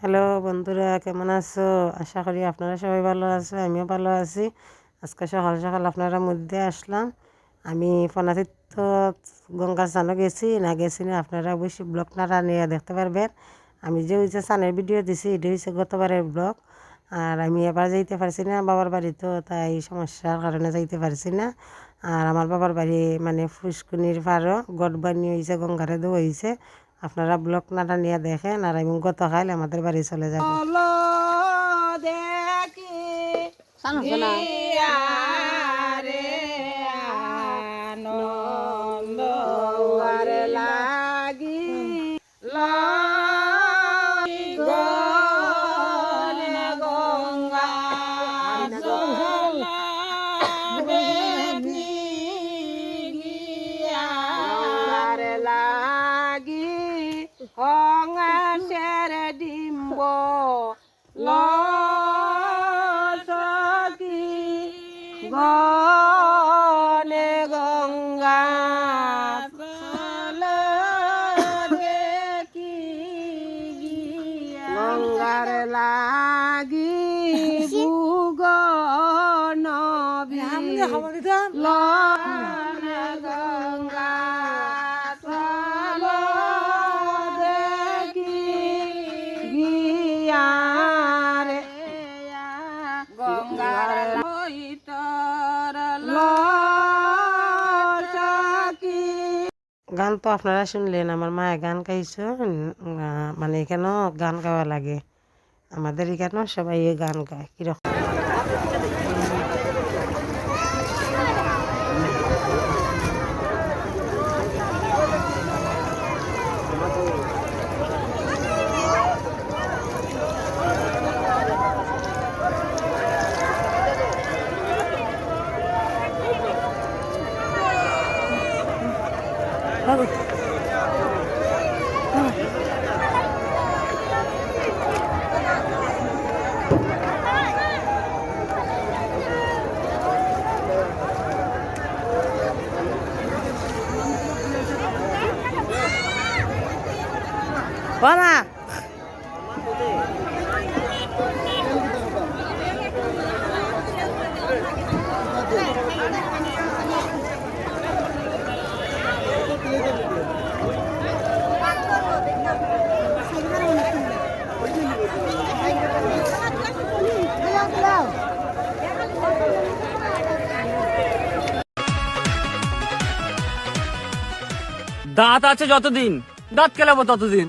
Hello বন্ধুরা, কেমন আছো? আশা করি আপনারা সবাই ভালো আছো, আমিও ভালো আছি। আজকে সকাল সকাল আপনারা মধ্যে আসলাম। আমি ফনাতীর্থ গঙ্গা স্নানও গেছি, না গেছি না আপনারা অবশ্যই ব্লগ না নিয়ে দেখতে পারবেন। আমি যে হয়েছে স্নানের ভিডিও দিছি, এটা হয়েছে গতবারের ব্লগ। আর আমি এবার যাইতে পারছি না বাবার বাড়ি তো তাই সমস্যার কারণে যাইতে পারছি না। আর আমার বাবার বাড়ি মানে ফুসকুনির পাড়ও গড বানিয়ে হয়েছে গঙ্গারে দো হয়েছে আপনারা ব্লক নাটা নিয়ে দেখেন আর আমি গতকাল আমাদের বাড়ি চলে যাব। দেখি। হঙাসের ডিম্ব। লসকি গনে গঙ্গা গঙ্গার লাগি ভুগ নবী লনে গান তো আপনারা শুনলেন, আমার মায়ে গান গাইছে মানে এখানেও গান গাওয়া লাগে। আমাদের এখানেও সবাই গান গায়, কীরকম? Quá দাঁত আছে যতদিন দাঁত কেলাবো ততদিন।